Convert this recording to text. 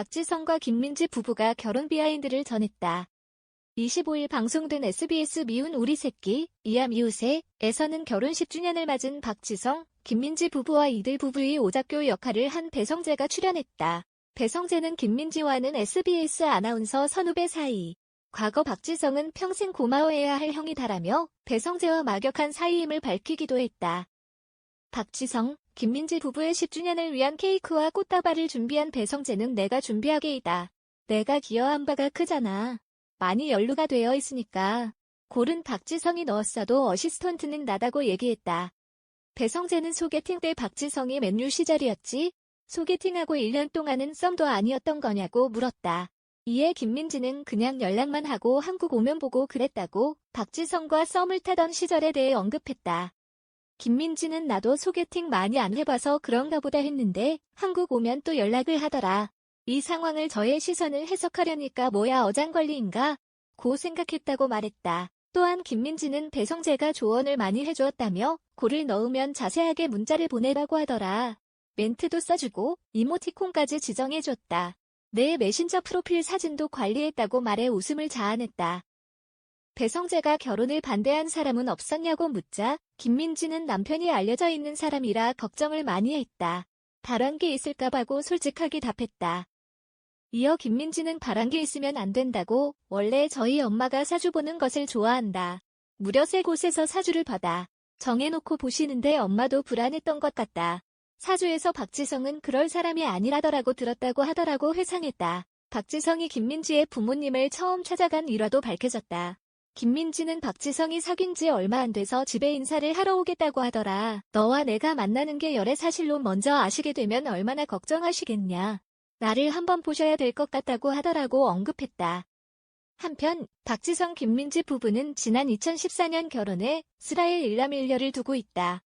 박지성과 김민지 부부가 결혼 비하인드를 전했다. 25일 방송된 SBS 미운 우리 새끼, 이야 미우새 에서는 결혼 10주년을 맞은 박지성, 김민지 부부와 이들 부부의 오작교 역할을 한 배성재가 출연했다. 배성재는 김민지와는 SBS 아나운서 선후배 사이. 과거 박지성은 평생 고마워해야 할 형이다라며 배성재와 막역한 사이임을 밝히기도 했다. 박지성, 김민지 부부의 10주년을 위한 케이크와 꽃다발을 준비한 배성재는 내가 준비하게이다. 내가 기여한 바가 크잖아. 많이 연루가 되어 있으니까. 골은 박지성이 넣었어도 어시스턴트는 나다고 얘기했다. 배성재는 소개팅 때 박지성이 맨유 시절이었지? 소개팅하고 1년 동안은 썸도 아니었던 거냐고 물었다. 이에 김민지는 그냥 연락만 하고 한국 오면 보고 그랬다고 박지성과 썸을 타던 시절에 대해 언급했다. 김민지는 나도 소개팅 많이 안 해봐서 그런가 보다 했는데 한국 오면 또 연락을 하더라. 이 상황을 저의 시선을 해석하려니까 뭐야 어장관리인가? 고 생각했다고 말했다. 또한 김민지는 배성재가 조언을 많이 해주었다며 고를 넣으면 자세하게 문자를 보내라고 하더라. 멘트도 써주고 이모티콘까지 지정해줬다. 내 메신저 프로필 사진도 관리했다고 말해 웃음을 자아냈다. 배성재가 결혼을 반대한 사람은 없었냐고 묻자 김민지는 남편이 알려져 있는 사람이라 걱정을 많이 했다. 바란 게 있을까 봐고 솔직하게 답했다. 이어 김민지는 바란 게 있으면 안 된다고 원래 저희 엄마가 사주 보는 것을 좋아한다. 무려 세 곳에서 사주를 받아 정해놓고 보시는데 엄마도 불안했던 것 같다. 사주에서 박지성은 그럴 사람이 아니라더라고 들었다고 하더라고 회상했다. 박지성이 김민지의 부모님을 처음 찾아간 일화도 밝혀졌다. 김민지는 박지성이 사귄 지 얼마 안 돼서 집에 인사를 하러 오겠다고 하더라. 너와 내가 만나는 게 열애 사실로 먼저 아시게 되면 얼마나 걱정하시겠냐. 나를 한번 보셔야 될 것 같다고 하더라고 언급했다. 한편 박지성 김민지 부부는 지난 2014년 결혼해 스라엘 일남 일녀를 두고 있다.